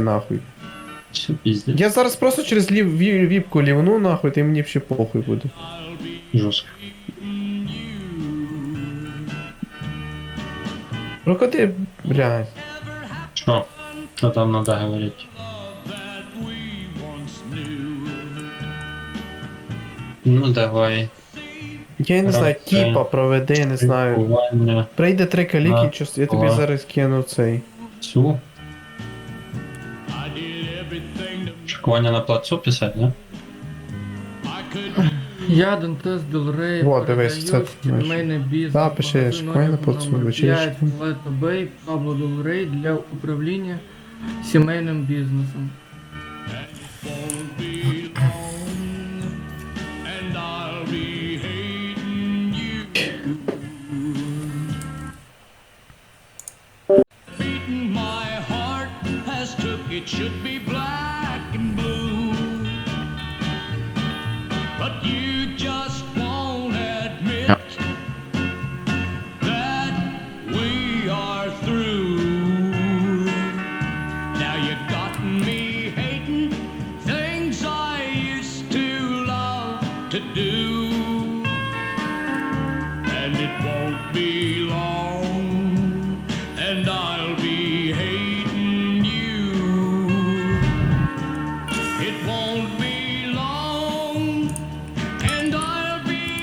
нахуй. Все пиздец. Я зараз просто через лів, ві- віпку лівну нахуй, ти мені ще похуй буде. Жестко. Прокоти, блядь. Что? Что там надо говорить? Ну давай. Я не знаю, Раз, тіпа проведи, не знаю. Лікування. Прийде три каліки, На, час- я тобі два. зараз кину цей. Цю. Шокування на плацу писать, да? Я Дантес Делрей. Вот, дивись, це ти маєш. сімейний бізнес. Да, пиши, шукай на плацу, номер вечірочку. 5, Лето Бей, Пабло Делрей для управління сімейним бізнесом. It should be black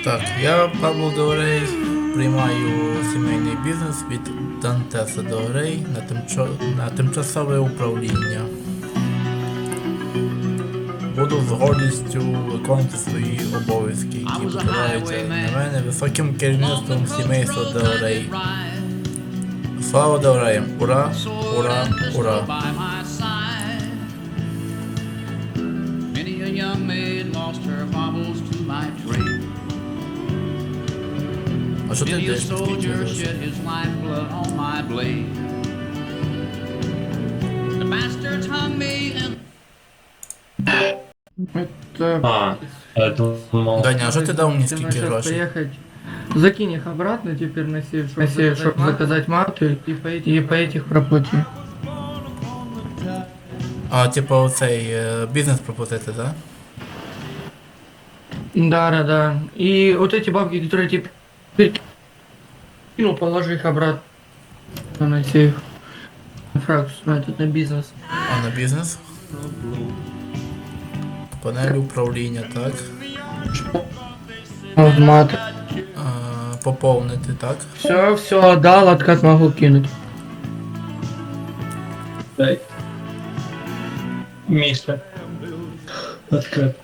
Так, я Пабло Дорей, приймаю сімейний бізнес від Дантеса Дорей на, тимчо... на тимчасове управління. Буду з гордістю виконувати свої обов'язки, які покладаються на мене високим керівництвом сімейства Дорей. Слава Дореям! Ура! Ура! Ура! by my side. Many Это... А, я думал... Даня, а що ти дав мені Ты скільки можешь грошей? поехать. Закинь их обратно теперь на сейф, на сейф, чтобы заказать мату и по, этих, и по этих проплати. А, типа оцей е, бізнес пропустити, так? Да, да, да. И вот эти бабки, которые тебе перекинул, положи их обратно на сейф. На фракцию, на этот, на бизнес. А на бізнес? Панель управління, так. Автомат. А, поповнити, так. Все, все дал, откат могу кинуть. Дай. Открыт.